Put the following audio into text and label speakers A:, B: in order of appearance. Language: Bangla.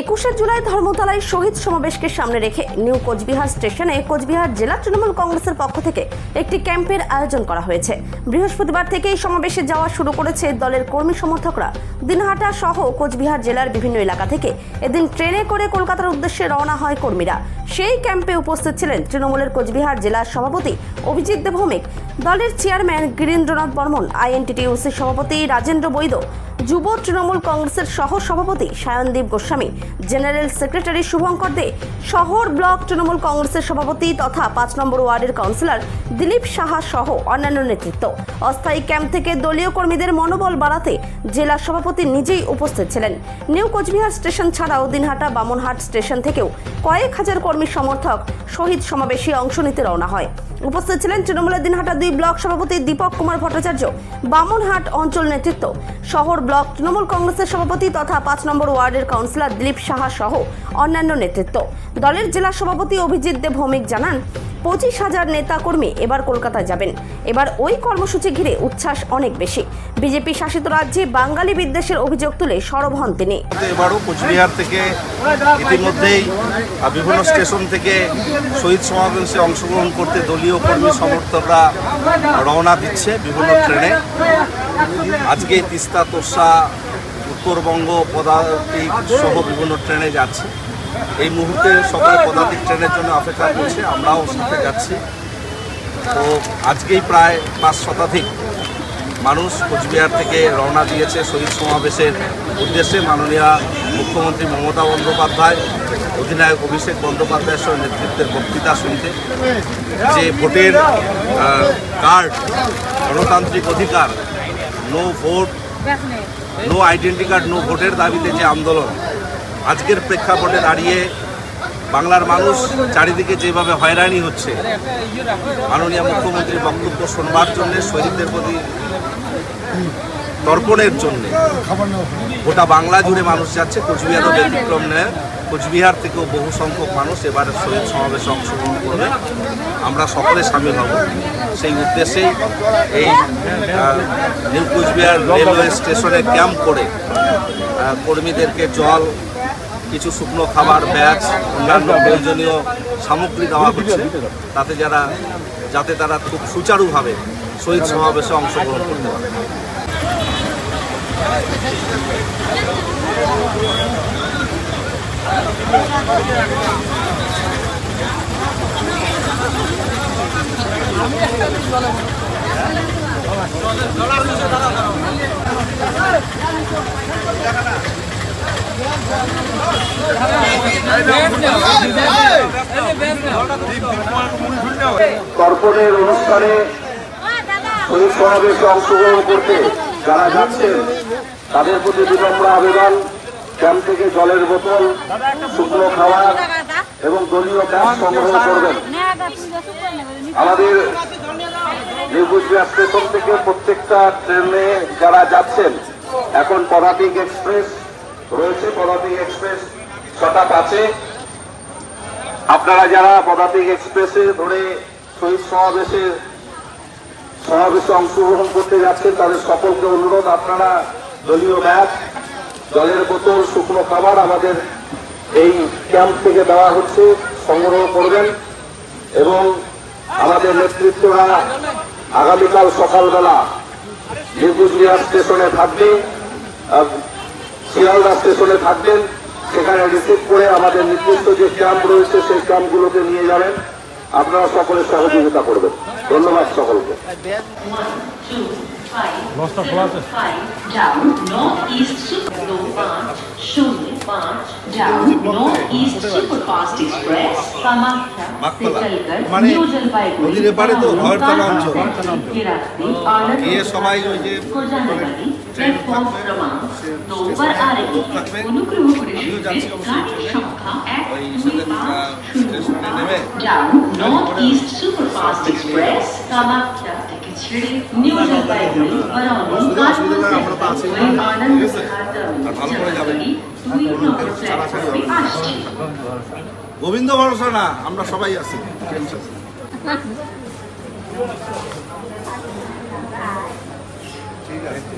A: একুশে জুলাই ধর্মতলায় শহীদ সমাবেশকে সামনে রেখে নিউ কোচবিহার স্টেশনে কোচবিহার জেলা তৃণমূল কংগ্রেসের পক্ষ থেকে একটি ক্যাম্পের আয়োজন করা হয়েছে। বৃহস্পতিবার থেকে এই সমাবেশে যাওয়া শুরু করেছে দলের কর্মী সমর্থকরা। দিনহাটা সহ কোচবিহার জেলার বিভিন্ন এলাকা থেকে এদিন ট্রেনে করে কলকাতার উদ্দেশ্যে রওনা হয় কর্মীরা। সেই ক্যাম্পে উপস্থিত ছিলেন তৃণমূলের কোচবিহার জেলার সভাপতি অভিজিৎ দেবভৌমিক। দলের চেয়ারম্যান গিরীন্দ্রনাথ বর্মন, আইএনটিটিউসির সভাপতি রাজেন্দ্র বৈদ যুব তৃণমূল কংগ্রেসের সহ সভাপতি সায়নদীপ গোস্বামী, জেনারেল সেক্রেটারি শুভঙ্কর দে, শহর ব্লক তৃণমূল কংগ্রেসের সভাপতি তথা পাঁচ নম্বর ওয়ার্ডের কাউন্সিলর দিলীপ সাহা সহ অন্যান্য নেতৃত্ব। অস্থায়ী ক্যাম্প থেকে দলীয় কর্মীদের মনোবল বাড়াতে জেলা সভাপতি নিজেই উপস্থিত ছিলেন। নিউ কোচবিহার স্টেশন ছাড়াও দিনহাটা বামনহাট স্টেশন থেকেও কয়েক হাজার কর্মী সমর্থক শহীদ সমাবেশে অংশ নিতে রওনা হয়। উপস্থিত ছিলেন তৃণমূলের দিনহাটা দুই ব্লক সভাপতি দীপক কুমার ভট্টাচার্য, বামনহাট অঞ্চল নেতৃত্ব, শহর ব্লক তৃণমূল কংগ্রেসের সভাপতি তথা পাঁচ নম্বর ওয়ার্ডের কাউন্সিলর দিলীপ সাহা সহ অন্যান্য নেতৃত্ব। দলের জেলা সভাপতি অভিজিৎ দে ভৌমিক জানান পঁচিশ হাজার নেতাকর্মী এবার কলকাতায় যাবেন। এবার ওই কর্মসূচি ঘিরে উচ্ছ্বাস অনেক বেশি। বিজেপি শাসিত রাজ্যে বাঙালি বিদ্বেষের অভিযোগ তুলে সরব হন তিনি।
B: এবারও কোচবিহার থেকে ইতিমধ্যেই বিভিন্ন স্টেশন থেকে শহীদ সমাবেশে অংশগ্রহণ করতে দলীয় কর্মী সমর্থকরা রওনা দিচ্ছে বিভিন্ন ট্রেনে। আজকে তিস্তা তোষা উত্তরবঙ্গ পদাতিক সহ বিভিন্ন ট্রেনে যাচ্ছে। এই মুহূর্তে সকল পদাতিক ট্রেনের জন্য অপেক্ষা করছে, আমরাও সাথে যাচ্ছি। তো আজকেই প্রায় পাঁচ শতাধিক মানুষ কোচবিহার থেকে রওনা দিয়েছে শহীদ সমাবেশের উদ্দেশ্যে। মাননীয় মুখ্যমন্ত্রী মমতা বন্দ্যোপাধ্যায়, অধিনায়ক অভিষেক বন্দ্যোপাধ্যায়ের সহ নেতৃত্বের বক্তৃতা শুনতে। যে ভোটের কার্ড, গণতান্ত্রিক অধিকার no vote no identity card no ভোটের দাবিতে যে আন্দোলন আজকের প্রেক্ষাপটে দাঁড়িয়ে বাংলার মানুষ চারিদিকে যেভাবে হয়রানি হচ্ছে, মাননীয় মুখ্যমন্ত্রীর বক্তব্য শোনবার জন্য শহীদদের প্রতি তর্পণের জন্য। গোটা বাংলা জুড়ে মানুষ যাচ্ছে। কোচবিহারও ব্যতিক্রম নেয়। কোচবিহার থেকেও বহু সংখ্যক মানুষ এবার শহীদ সমাবেশে অংশগ্রহণ করবে। আমরা সকলে সামিল হব। সেই উদ্দেশ্যেই এই নিউ কোচবিহার রেলওয়ে স্টেশনে ক্যাম্প করে কর্মীদেরকে জল কিছু শুকনো খাবার ব্যাচ অন্যান্য প্রয়োজনীয় সামগ্রী দেওয়া হচ্ছে। তাতে যারা যাতে তারা খুব সুচারুভাবে শহীদ সমাবেশে অংশগ্রহণ করতে পারে।
C: তর্পণের অনুষ্ঠানে শহীদ সমাবেশে অংশগ্রহণ করতে যারা যাচ্ছেন, তাদের প্রতি বিনম্র আবেদন। ক্যাম্প থেকে জলের বোতল, শুকনো খাবার এবং দলীয় ব্যাগ সংগ্রহ করবেন। আমাদের নিউ স্টেশন থেকে প্রত্যেকটা ট্রেনে যারা যাচ্ছেন, এখন পদাতিক এক্সপ্রেস রয়েছে। পদাতিক এক্সপ্রেস ছটা পাঁচে আপনারা যারা পদাতিক এক্সপ্রেসে ধরে শহীদ সমাবেশে সমাবেশে অংশগ্রহণ করতে যাচ্ছেন, তাদের সকলকে অনুরোধ, আপনারা দলীয় ব্যাগ জলের বোতল, শুকনো খাবার আমাদের এই ক্যাম্প থেকে দেওয়া হচ্ছে, সংগ্রহ করবেন এবং আমাদের নেতৃত্বরা আগামীকাল সকালবেলা নির্গুজরিয়া স্টেশনে থাকবে শিয়ালদা স্টেশনে থাকবেন। সেখানে রিপোর্ট করে আমাদের নির্দিষ্ট যে ক্যাম্প রয়েছে সেই ক্যাম্পগুলোকে নিয়ে যাবেন। আপনারা সকলে সহযোগিতা করবেন। ধন্যবাদ সকলকে।
D: Lost.
E: Down, low, down North East Superfast Express,
B: Kamakhya, Sitalgarh,
E: New Jalpaiguri, Bangalore, Kanpur, Kirati, Alangar, Kojanagari, platform ক্রমাঙ্ক
B: number
E: আর অনুগ্রহ করে সংখ্যা এক দুই পাঁচ
B: down
E: north east superfast express Kamakhya থেকে ছেড়ে নিউ জলপাইগুড়ি বরৌনি কানপুর সেক্টর হয়ে আনন্দ ঘাটম জলপাইগুড়ি
B: গোবিন্দ ভরসা না আমরা সবাই আছি। ঠিক আছে।